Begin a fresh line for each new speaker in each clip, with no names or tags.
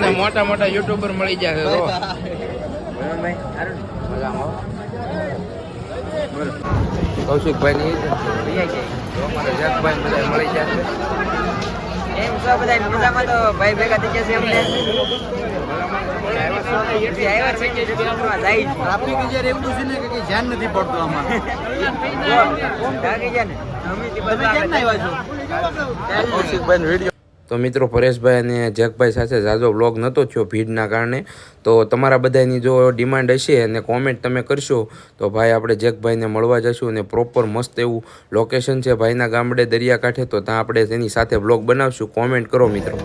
તમને મોટા મોટા યુટ્યુબર મળી જશે જો કૌશિકભાઈ ની અમારા બધા મળી જશે.
એમ છો બધા મજામાં તો ભાઈ ભેગા થઈ જશે અમને છે કે જાય છે.
ટ્રાફિક એવું છે ને? ધ્યાન નથી પડતું આમાં
તે
કૌશિકભાઈ વીડિયો તો મિત્રો પરેશભાઈ અને જગભાઈ સાથે ઝાઝો વ્લોગ નહોતો થયો ભીડના કારણે, તો તમારા બધાની જો ડિમાન્ડ હશે અને કોમેન્ટ તમે કરશો, તો ભાઈ આપણે જગભાઈને મળવા જશું અને પ્રોપર મસ્ત એવું લોકેશન છે ભાઈના ગામડે દરિયાકાંઠે તો ત્યાં આપણે તેની સાથે વ્લોગ બનાવશું. કોમેન્ટ કરો મિત્રો.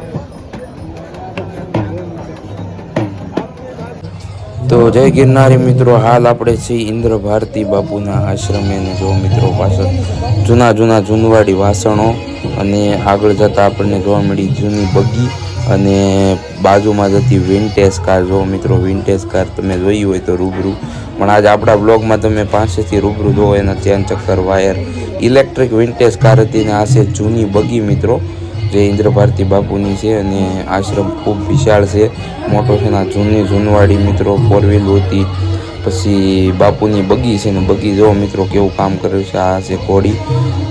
તો જય ગિરનારી મિત્રો, હાલ આપણે છીએ ઇન્દ્ર ભારતી બાપુના આશ્રમે જોવા મિત્રો પાછળ જૂના જૂના જૂનવાડી વાસણો અને આગળ જતાં આપણને જોવા મળી જૂની બગી અને બાજુમાં જતી વિન્ટેજ કાર જો મિત્રો વિન્ટેજ કાર તમે જોઈ હોય તો રૂબરૂ. પણ આજે આપણા બ્લોગમાં તમે પાસેથી રૂબરૂ જોવો એના ચેન ચક્કર વાયર ઇલેક્ટ્રિક વિન્ટેજ કાર હતી ને આ છે જૂની બગી મિત્રો. જે ઇન્દ્ર ભારતી બાપુની છે અને આશ્રમ ખૂબ વિશાળ છે. મોટો છે ને જૂની જૂનવાડી મિત્રો ફોર વ્હીલ હતી, પછી બાપુની બગી છે ને બગી જો મિત્રો કેવું કામ કર્યું છે, આ છે ઘોડી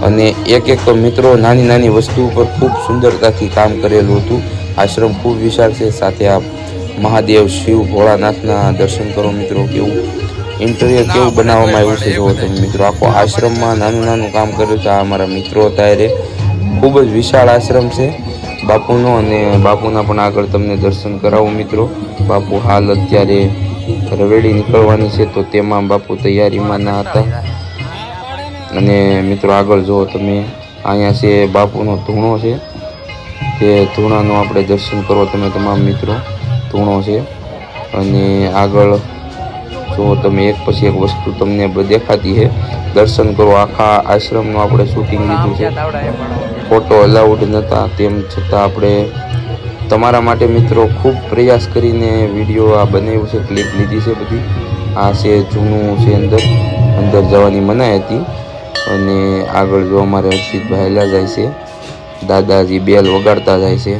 અને એક એક મિત્રો નાની નાની વસ્તુ ઉપર ખૂબ સુંદરતાથી કામ કરેલું હતું. આશ્રમ ખૂબ વિશાળ છે, સાથે આ મહાદેવ શિવ ભોળાનાથના દર્શન કરો મિત્રો, કેવું ઇન્ટરવ્યુ કેવું બનાવવામાં આવ્યું છે જો તમે મિત્રો. આખો આશ્રમમાં નાનું નાનું કામ કર્યું છે, આ અમારા મિત્રો હતા ખૂબ જ વિશાળ આશ્રમ છે. બાપુનો અને બાપુના પણ આગળ તમને દર્શન કરાવો મિત્રો. બાપુ હાલ અત્યારે રવેડી નીકળવાની છે તો તેમાં બાપુ તૈયારીમાં ના હતા. અને મિત્રો આગળ જુઓ તમે, અહીંયા છે બાપુનો ધૂણો છે. તે ધૂણાનું આપણે દર્શન કરો તમે તમામ મિત્રો. ધૂણો છે. અને આગળ જો તમે એક પછી એક વસ્તુ તમને દેખાતી છે. દર્શન કરો. આખા આશ્રમનું આપણે શૂટિંગ લીધું છે. ફોટો અલાઉડ નહોતા તેમ છતાં આપણે તમારા માટે મિત્રો ખૂબ પ્રયાસ કરીને વીડિયો આ બનાવ્યું છે ક્લિપ લીધી છે બધી. આ છે જૂનું છે અંદર. અંદર જવાની મનાઈ હતી. અને આગળ જો અમારે હર્ષિતભાઈ હેલા જાય છે. દાદાજી બેલ વગાડતા જાય છે.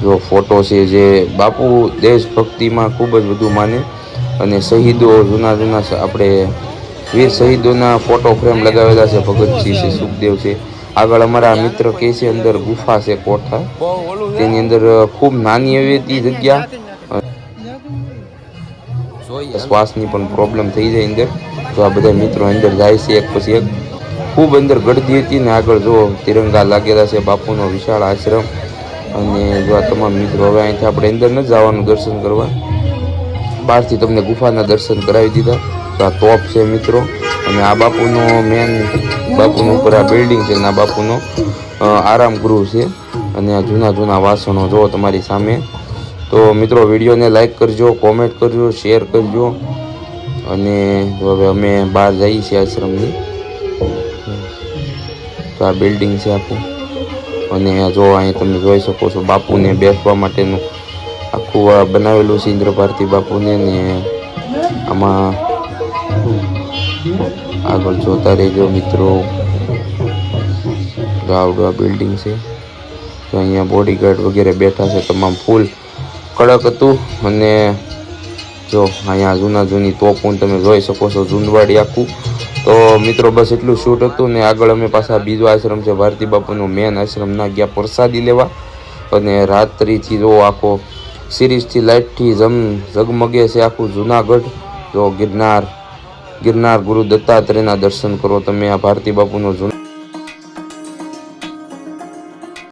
જો ફોટો છે જે બાપુ દેશભક્તિમાં ખૂબ જ વધુ માને. અને શહીદો જૂના જૂના આપણે વીર શહીદોના ફોટો ફ્રેમ લગાવેલા છે. ભગતસિંહ છે, સુખદેવ છે. આગળ અમારા મિત્ર કે છે, અંદર ગુફા છે, કોઠા. તેની અંદર ખૂબ નાની એવી હતી જગ્યા. શ્વાસની પણ પ્રોબ્લેમ થઈ જાય અંદર. તો આ બધા મિત્રો અંદર જાય છે એક પછી એક. ખૂબ અંદર ગળદી હતી ને આગળ જો તિરંગા લાગેલા છે બાપુનો વિશાળ આશ્રમ. અને જો આ તમામ મિત્રો હવે અહીંથી આપણે અંદર ન જવાનું દર્શન કરવા. બહારથી તમને ગુફાના દર્શન કરાવી દીધા. તો આ ટોપ છે મિત્રો. અને આ બાપુનો મેન બાપુનો ઉપર આ બિલ્ડિંગ છે અને આ બાપુનો અ, આરામ ગૃહ છે. અને આ જૂના જૂના વાસણો જો તમારી સામે. તો મિત્રો વિડીયોને લાઈક કરજો કોમેન્ટ કરજો શેર કરજો. અને હવે અમે બહાર જઈએ છીએ આશ્રમની. તો આ બિલ્ડિંગ છે આખું. અને જો અહીં તમે જોઈ શકો છો બાપુને બેસવા માટેનું આખું આ બનાવેલું છે ઇન્દ્ર ભારતી બાપુને ને આમાં આગળ જોતા રહેજો મિત્રો ગાવડવા બિલ્ડિંગ છે તો અહીંયા બોડીગાર્ડ વગેરે બેઠા છે તમામ ફૂલ કડક હતું અને જો અહીંયા જૂના જૂની તોપું તમે જોઈ શકો છો ઝુંડવાડી આખું તો મિત્રો બસ એટલું શૂટ હતું ને આગળ અમે પાછા બીજો આશ્રમ છે ભારતી બાપુનો મેન આશ્રમ ના ગયા પ્રસાદી લેવા અને રાત્રિથી જો આખો સિરીઝથી લાઇટથી જમ ઝગમગે છે આખું જુનાગઢ. જો ગિરનાર ગિરનાર ગુરુ દત્તાત્રેયના દર્શન કરો, તમે આ ભારતી બાપુનો જૂનો